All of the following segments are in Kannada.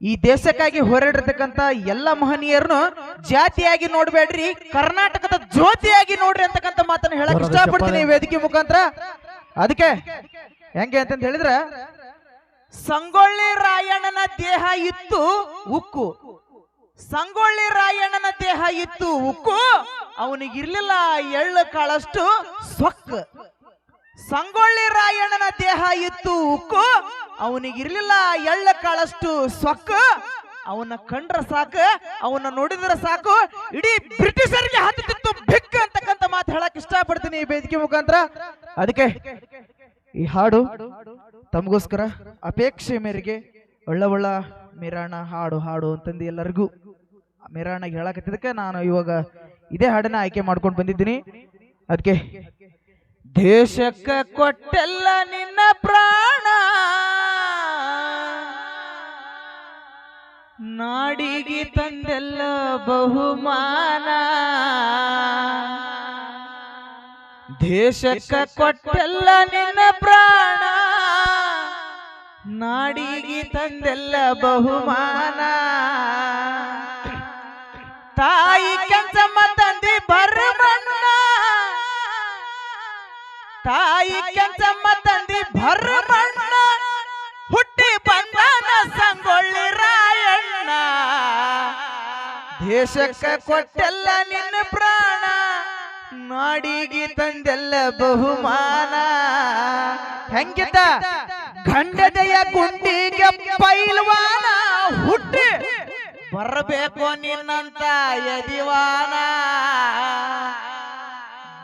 ಈ ದೇಶಕ್ಕಾಗಿ ಹೋರಾಡಿರ್ತಕ್ಕಂತ ಎಲ್ಲ ಮಹನೀಯರನ್ನು ಜಾತಿಯಾಗಿ ನೋಡ್ಬೇಡ್ರಿ ಕರ್ನಾಟಕದ ಜ್ಯೋತಿಯಾಗಿ ನೋಡ್ರಿ ಅಂತಕ್ಕಂಥ ಮಾತನ್ನ ಹೇಳಕ್ ಇಷ್ಟಪಡ್ತೀನಿ. ವೇದಿಕೆ ಮುಖಾಂತರ. ಅದಕ್ಕೆ ಹೆಂಗೆ ಅಂತಂತ ಹೇಳಿದ್ರೆ ಸಂಗೊಳ್ಳಿ ರಾಯಣ್ಣನ ದೇಹ ಇತ್ತು ಉಕ್ಕು. ಸಂಗೊಳ್ಳಿ ರಾಯಣ್ಣನ ದೇಹ ಇತ್ತು ಉಕ್ಕು. ಅವನಿಗಿರ್ಲಿಲ್ಲ ಎಳ್ಳು ಕಾಳಷ್ಟು ಸೊಕ್ಕ. ಸಂಗೊಳ್ಳಿ ರಾಯಣ್ಣನ ದೇಹ ಇತ್ತು, ಉಕ್ಕು. ಅವನಿಗಿರ್ಲಿಲ್ಲ ಎಳ್ಳ ಕಾಳಷ್ಟು ಸೊಕ್ಕ. ಅವನ ಕಂಡ್ರ ಸಾಕು, ಅವನ ನೋಡಿದ್ರ ಸಾಕು. ಇಡೀ ಬ್ರಿಟಿಷರಿಗೆ ಹತ್ತಿತ್ತು ಬೆಕ್ಕ ಅಂತಕ್ಕಂಥ ಮಾತು ಹೇಳಕ್ ಇಷ್ಟಪಡ್ತೀನಿ ಈ ವೇದಿಕೆ ಮುಖಾಂತರ. ಅದಕ್ಕೆ ಈ ಹಾಡು ತಮಗೋಸ್ಕರ ಅಪೇಕ್ಷೆ ಮೇರೆಗೆ ಒಳ್ಳ ಒಳ್ಳ ಮಿರಾಣ ಹಾಡು ಹಾಡು ಅಂತಂದು ಎಲ್ಲರಿಗೂ ಮಿರಾಣಗೆ ಹೇಳಕತ್ತಿದ್ದಕ್ಕೆ ನಾನು ಇವಾಗ ಇದೇ ಹಾಡನ್ನ ಆಯ್ಕೆ ಮಾಡ್ಕೊಂಡು ಬಂದಿದ್ದೀನಿ. ಅದಕ್ಕೆ ದೇಶಕ್ಕ ಕೊಟ್ಟೆಲ್ಲ ನಿನ್ನ ಪ್ರಾಣ. ನಾಡಿಗೆ ತಂದೆಲ್ಲ ಬಹುಮಾನ. ದೇಶಕ್ಕ ಕೊಟ್ಟೆಲ್ಲ ನಿನ್ನ ಪ್ರಾಣ. ನಾಡಿಗೆ ತಂದೆಲ್ಲ ಬಹುಮಾನ. ತಾಯಿ ಕೆಂಚಮ್ಮ ತಾಯಿ ಕೆಂಚಮ್ಮ ತಂದಿ ಬಣ್ಣ ಹುಟ್ಟಿ ಬಂದನ ಸಂಗೊಳ್ಳಿ ರಾಯಣ್ಣ. ದೇಶಕ್ಕೆ ಕೊಟ್ಟೆಲ್ಲ ನಿನ್ನ ಪ್ರಾಣ, ನಾಡಿಗೆ ತಂದೆಲ್ಲ ಬಹುಮಾನ. ಹೆಂಗಿದ್ದ ಖಂಡದೆಯ ಗುಂಡಿಗೆ ಪೈಲ್ವಾನ, ಹುಟ್ಟಿ ಬರಬೇಕು ನಿನ್ನಂತ ಯದಿವಾನ.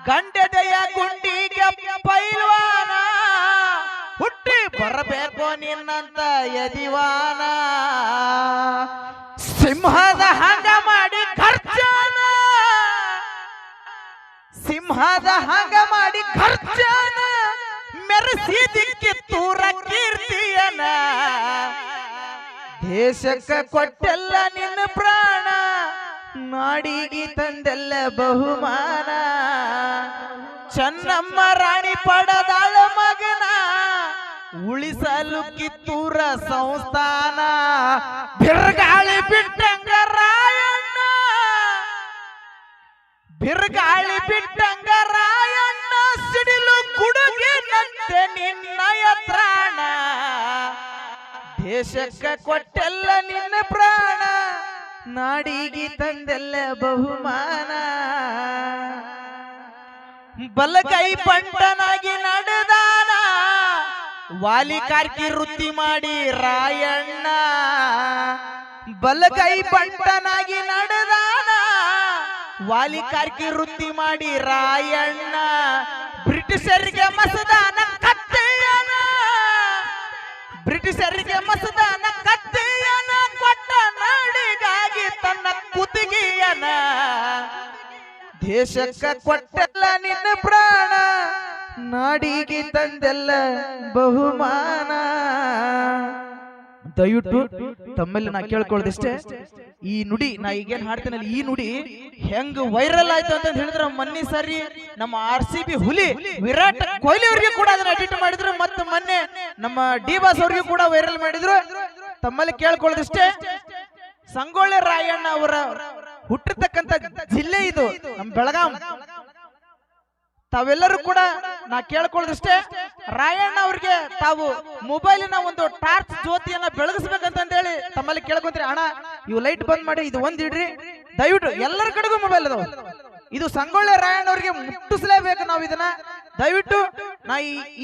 ಗಂಡದೆಯ ಗುಂಡಿಗೆ ಪೈಲ್ವಾನ, ಹುಟ್ಟಿ ಬರಬೇಕು ನಿನ್ನಂತ ಯದಿವಾನ. ಸಿಂಹದ ಹಂಗ ಮಾಡಿ ಖರ್ಚಾನ, ಸಿಂಹದ ಹಂಗ ಮಾಡಿ ಖರ್ಚಾನ ಮೆರೆಸಿದಿಕ್ಕೆ ತೂರ ಕೀರ್ತಿಯನ ದೇಶಕ್ಕೆ ಕೊಟ್ಟೆಲ್ಲ ನಿನ್ನ ಪ್ರಾಣ. ನಾಡಿಗೆ ತಂದೆಲ್ಲ ಬಹುಮಾನ. ಚೆನ್ನಮ್ಮ ರಾಣಿ ಪಡದಾಳ ಮಗನ. ಉಳಿಸಲು ಕಿತ್ತೂರ ಸಂಸ್ಥಾನ. ಬಿರುಗಾಳಿ ಬಿಟ್ಟಂಗ ರಾಯಣ್ಣ. ಬಿರುಗಾಳಿ ಬಿಟ್ಟಂಗ ರಾಯಣ್ಣ. ಸಿಡಿಲು ಗುಡುಗಿನಂತೆ ನಿನ್ನಯ ಪ್ರಾಣ ದೇಶಕ್ಕೆ ಕೊಟ್ಟೆಲ್ಲ ನಿನ್ನ ಪ್ರಾಣ. ನಾಡಿಗೆ ತಂದೆಲ್ಲ ಬಹುಮಾನ. ಬಲಗೈ ಪಂಟನಾಗಿ ನಡೆದಾನ. ವಾಲಿಕಾರ್ಕಿ ವೃತ್ತಿ ಮಾಡಿ ರಾಯಣ್ಣ. ಬಲಗೈ ಪಂಟನಾಗಿ ನಡೆದಾನ. ವಾಲಿಕಾರ್ಕಿ ವೃತ್ತಿ ಮಾಡಿ ರಾಯಣ್ಣ. ಬ್ರಿಟಿಷರಿಗೆ ಮಸದಾನ ಕತ್ತೆಯನ. ಬ್ರಿಟಿಷರಿಗೆ ಮಸದಾನ ಕತ್ತೆಯ ಕುತ್ತಿಗೆಯನ ದೇಶಕ್ಕ ಕೊಟ್ಟೆಲ್ಲ ನಿನ್ನ ಪ್ರಾಣ. ನಾಡಿಗೆ ತಂದೆಲ್ಲ ಬಹುಮಾನ. ದಯವಿಟ್ಟು ತಮ್ಮಲ್ಲಿ ನಾ ಕೇಳ್ಕೊಳ್ಳೋದಿಷ್ಟೇ. ಈ ನುಡಿ ನಾ ಈಗೇನ್ ಹಾಡ್ತೇನಲ್ಲ ಈ ನುಡಿ ಹೆಂಗ್ ವೈರಲ್ ಆಯ್ತು ಅಂತ ಹೇಳಿದ್ರೆ ಮೊನ್ನೆ ಸರಿ ನಮ್ಮ ಆರ್ ಸಿ ಬಿ ಹುಲಿ ವಿರಾಟ್ ಕೊಹ್ಲಿ ಅವ್ರಿಗೆ ಕೂಡ ಅದನ್ನ ಅಡಿಟ್ ಮಾಡಿದ್ರು ಮತ್ತೆ ಮೊನ್ನೆ ನಮ್ಮ ಡಿ ಬಾಸ್ ಅವ್ರಿಗೆ ಕೂಡ ವೈರಲ್ ಮಾಡಿದ್ರು. ತಮ್ಮಲ್ಲಿ ಕೇಳ್ಕೊಳ್ಳೋದಿಷ್ಟೇ. ಸಂಗೊಳ್ಳಿ ರಾಯಣ್ಣ ಅವರ ಹುಟ್ಟಿರ್ತಕ್ಕಂಥ ಜಿಲ್ಲೆ ಇದು ನಮ್ಮ ಬೆಳಗಾಂ. ತಾವೆಲ್ಲರೂ ಕೂಡ ನಾ ಕೇಳ್ಕೊಳ್ಳೋದಷ್ಟೇ ರಾಯಣ್ಣ ಅವ್ರಿಗೆ ತಾವು ಮೊಬೈಲಿನ ಒಂದು ಟಾರ್ಚ್ ಜ್ಯೋತಿಯನ್ನ ಬೆಳಗಿಸ್ಬೇಕಂತ ಹೇಳಿ ತಮ್ಮಲ್ಲಿ ಕೇಳ್ಕೊಂತೀರಿ ಅಣ್ಣ ಇವು ಲೈಟ್ ಬಂದ್ ಮಾಡಿ ಇದು ಒಂದ್ ಇಡ್ರಿ ದಯವಿಟ್ಟು ಎಲ್ಲರ ಕಡೆಗೂ ಮೊಬೈಲ್ ಅದಾವ. ಇದು ಸಂಗೊಳ್ಳಿ ರಾಯಣ್ಣ ಅವ್ರಿಗೆ ಮುಟ್ಟಿಸ್ಲೇಬೇಕು ನಾವು ಇದನ್ನ. ದಯವಿಟ್ಟು ನಾ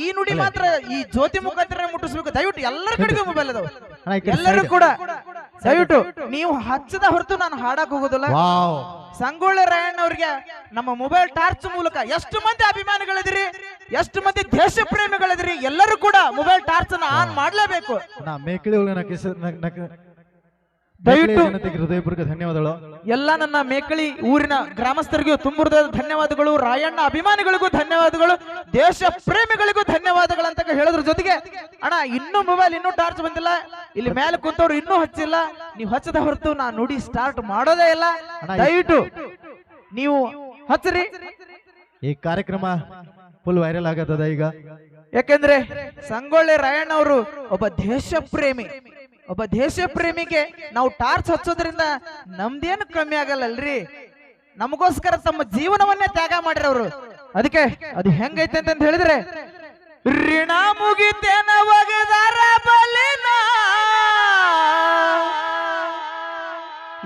ಈ ನುಡಿ ಮಾತ್ರ ಈ ಜ್ಯೋತಿ ಮುಖಾಂತರ ಮುಟ್ಟಿಸ್ಬೇಕು ದಯವಿಟ್ಟು ಎಲ್ಲರ ಕಡೆಗೂ ಮೊಬೈಲ್ ಅದಾವ. ಎಲ್ಲರೂ ಕೂಡ ದಯವಿಟ್ಟು ನೀವು ಹಚ್ಚದ ಹೊರತು ನಾನು ಹಾಡಕ್ ಹೋಗೋದಿಲ್ಲ. ಸಂಗೊಳ್ಳಿ ರಾಯಣ್ಣ ಅವ್ರಿಗೆ ನಮ್ಮ ಮೊಬೈಲ್ ಟಾರ್ಚ್ ಮೂಲಕ ಎಷ್ಟು ಮಂದಿ ಅಭಿಮಾನಿಗಳಿದಿರಿ ಎಷ್ಟು ಮಂದಿ ದೇಶ ಪ್ರೇಮಿಗಳಿದ್ರಿ ಎಲ್ಲರೂ ಕೂಡ ಮೊಬೈಲ್ ಟಾರ್ಚ್ ಅನ್ನ ಆನ್ ಮಾಡ್ಲೇಬೇಕು. ದಯವಿಟ್ಟು ಧನ್ಯವಾದಗಳು. ಎಲ್ಲ ನನ್ನ ಮೇಕಳಿ ಊರಿನ ಗ್ರಾಮಸ್ಥರಿಗೂ ತುಂಬುರದ ಧನ್ಯವಾದಗಳು ರಾಯಣ್ಣ ಅಭಿಮಾನಿಗಳಿಗೂ ಧನ್ಯವಾದಗಳು ದೇಶ ಪ್ರೇಮಿಗಳಿಗೂ ಧನ್ಯವಾದಗಳು ಅಂತ ಹೇಳಿದ್ರ ಜೊತೆಗೆ ಅಣ್ಣ ಇನ್ನೂ ಮೊಬೈಲ್ ಇನ್ನೂ ಟಾರ್ಚ್ ಬಂದಿಲ್ಲ. ಇಲ್ಲಿ ಮೇಲೆ ಕುಂತವ್ರು ಇನ್ನೂ ಹಚ್ಚಿಲ್ಲ. ನೀವು ಹಚ್ಚದ ಹೊರತು ನಾ ನುಡಿ ಸ್ಟಾರ್ಟ್ ಮಾಡೋದೇ ಇಲ್ಲ. ಅಣ್ಣ, ದಯವಿಟ್ಟು ನೀವು ಹಚ್ಚರಿ. ಈ ಕಾರ್ಯಕ್ರಮ ಫುಲ್ ವೈರಲ್ ಆಗತ್ತದ ಈಗ? ಯಾಕೆಂದ್ರೆ ಸಂಗೊಳ್ಳಿ ರಾಯಣ್ಣ ಅವರು ಒಬ್ಬ ದೇಶ ಪ್ರೇಮಿ ಒಬ್ಬ ದೇಶ ಪ್ರೇಮಿಗೆ ನಾವು ಟಾರ್ಚ್ ಹಚ್ಚೋದ್ರಿಂದ ನಮ್ದೇನು ಕಮ್ಮಿ ಆಗಲ್ಲಲ್ರಿ? ನಮಗೋಸ್ಕರ ತಮ್ಮ ಜೀವನವನ್ನೇ ತ್ಯಾಗ ಮಾಡ್ರಿ ಅವರು ಅದಕ್ಕೆ ಅದು ಹೆಂಗೈತೆ ಅಂತ ಹೇಳಿದ್ರೆ ಋಣ ಮುಗಿತೇನ ಒಗದಾರ ಬಲಿನ.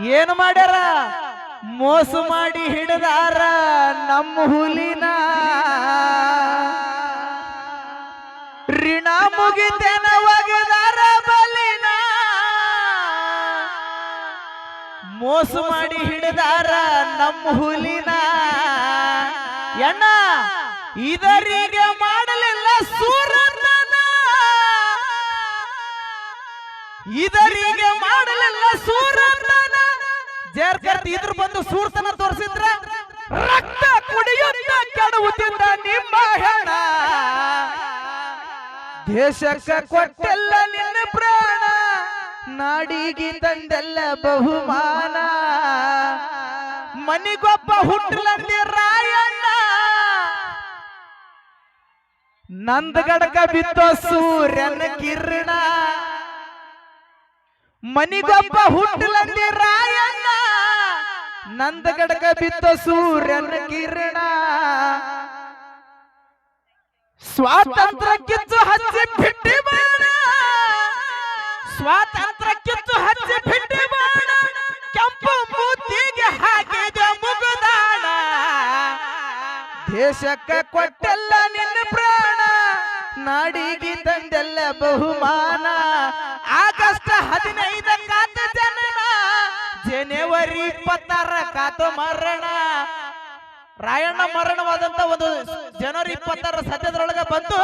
ಏನು ಮಾಡ್ಯಾರ? ಮೋಸ ಮಾಡಿ ಹಿಡಿದಾರ ನಮ್ಮ ಹುಲಿನ. ಋಣ ಮುಗಿತೇನ ಒಗದಾರ ಬಲಿನ. ಮೋಸ ಮಾಡಿ ಹಿಡಿದಾರ ನಮ್ಮ ಹುಲಿನ. ಎಣ್ಣ ಇದರಿಗೆ ಜೇರ್ಕರ್ತ ಇದ್ರ ಬಂದು ಸೂರ್ತನ ತೋರಿಸಿದ್ರ ರಕ್ತ ಕುಡಿಯುತ್ತ ಕೆಡುವುದಿಲ್ಲ ನಿಮ್ಮ ಹೆಣ. ದೇಶಕ್ಕ ಕೊಟ್ಟೆಲ್ಲ ನಿನ್ನ ಪ್ರಾಣ. ನಾಡಿಗೆ ತಂದೆಲ್ಲ ಬಹುಮಾನ. ಮನಿಗೊಬ್ಬ ಹುಟ್ಟಲಂದಿ ರಾಯಣ್ಣ. ನಂದಗಡಕ ಬಿತ್ತೋ ಸೂರ್ಯನ ಕಿರಣ. ಮನಿಗೊಬ್ಬ ಹುಟ್ಟಲಂದಿ ರಾಯಣ್ಣ ನಂದಗಡಕ ಬಿದ್ದ ಸೂರ್ಯನ ಕಿರಣ. ಸ್ವಾತಂತ್ರ್ಯ ಕಿತ್ತು ಹಚ್ಚಿ ಬಿಟ್ಟಿ ಬಾಣ. ಸ್ವಾತಂತ್ರ್ಯ ಕಿತ್ತು ಹಚ್ಚಿ ಬಿಟ್ಟಿ ಬಾಣ. ಕೆಂಪು ಮೂತಿಗೆ ಹಾಕಿದ ಮುಗುದಾಣ. ದೇಶಕ್ಕೆ ಕೊಟ್ಟೆಲ್ಲ ನಿನ್ನ ಪ್ರಾಣ. ನಾಡಿಗೆ ತಂದೆಲ್ಲ ಬಹುಮಾನ. ಇಪ್ಪತ್ತಾರ ಕಾತು ಮರಣ. ರಾಯಣ್ಣ ಮರಣವಾದಂತ ಒಂದು ಜನವರಿ ಇಪ್ಪತ್ತಾರ ಸದ್ಯದೊಳಗೆ ಬಂತು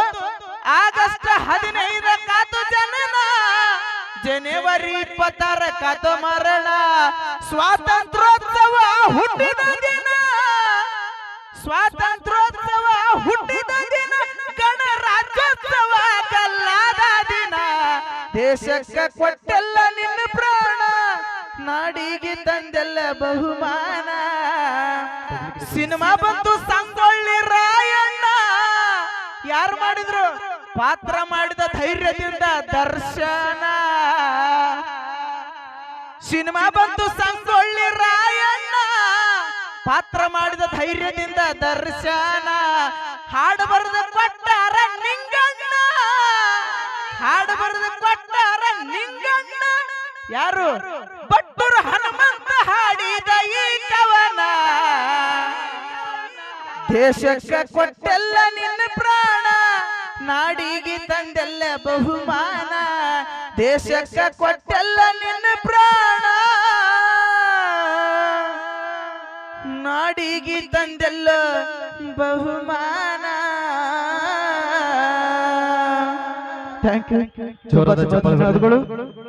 ಆಗಸ್ಟ್ ಹದಿನೈದ ಕಾತು ಜನನ. ಜನವರಿ ಇಪ್ಪತ್ತಾರ ಕಾತು ಮರಣ. ಸ್ವಾತಂತ್ರ್ಯೋತ್ಸವ ಹುಟ್ಟಿದ ದಿನ. ಸ್ವಾತಂತ್ರ್ಯೋತ್ಸವ ಹುಟ್ಟಿದ ದಿನ. ಗಣರಾಜ್ಯೋತ್ಸವ ಕಲ್ಲಾದ ದಿನ. ದೇಶಕ್ಕೆ ಕೊಟ್ಟೆಲ್ಲ ನಿನ್ನ ಪ್ರಾಣ ನಾಡಿಗೆ ತಂದೆಲ್ಲ ಬಹುಮಾನ. ಸಿನಿಮಾ ಬಂತು ಸಂಗೊಳ್ಳಿ ರಾಯಣ್ಣ. ಯಾರು ಮಾಡಿದ್ರು? ಪಾತ್ರ ಮಾಡಿದ ಧೈರ್ಯದಿಂದ ದರ್ಶನ. ಸಿನಿಮಾ ಬಂತು ಸಂಗೊಳ್ಳಿ ರಾಯಣ್ಣ. ಪಾತ್ರ ಮಾಡಿದ ಧೈರ್ಯದಿಂದ ದರ್ಶನ. ಹಾಡು ಬರೆದು ಕೊಟ್ಟಾರ ನಿಂಗಣ್ಣ. ಹಾಡು ಬರೆದು ನಿಂಗಣ್ಣ ಯಾರು? ಭಟ್ಟರು ಹನುಮಂತ ಹಾಡಿದ ಈ ಕವನ. ದೇಶಕ್ಕೆ ಕೊಟ್ಟೆಲ್ಲ ನಿನ್ನ ಪ್ರಾಣ. ನಾಡಿಗೆ ತಂದೆಲ್ಲ ಬಹುಮಾನ. ದೇಶಕ್ಕೆ ಕೊಟ್ಟೆಲ್ಲ ನಿನ್ನ ಪ್ರಾಣ. ನಾಡಿಗೆ ತಂದೆಲ್ಲ ಬಹುಮಾನ. ಥ್ಯಾಂಕ್ ಯು ಜೋರಾದ ಚಪ್ಪಾಳೆ. ಧನ್ಯವಾದಗಳು.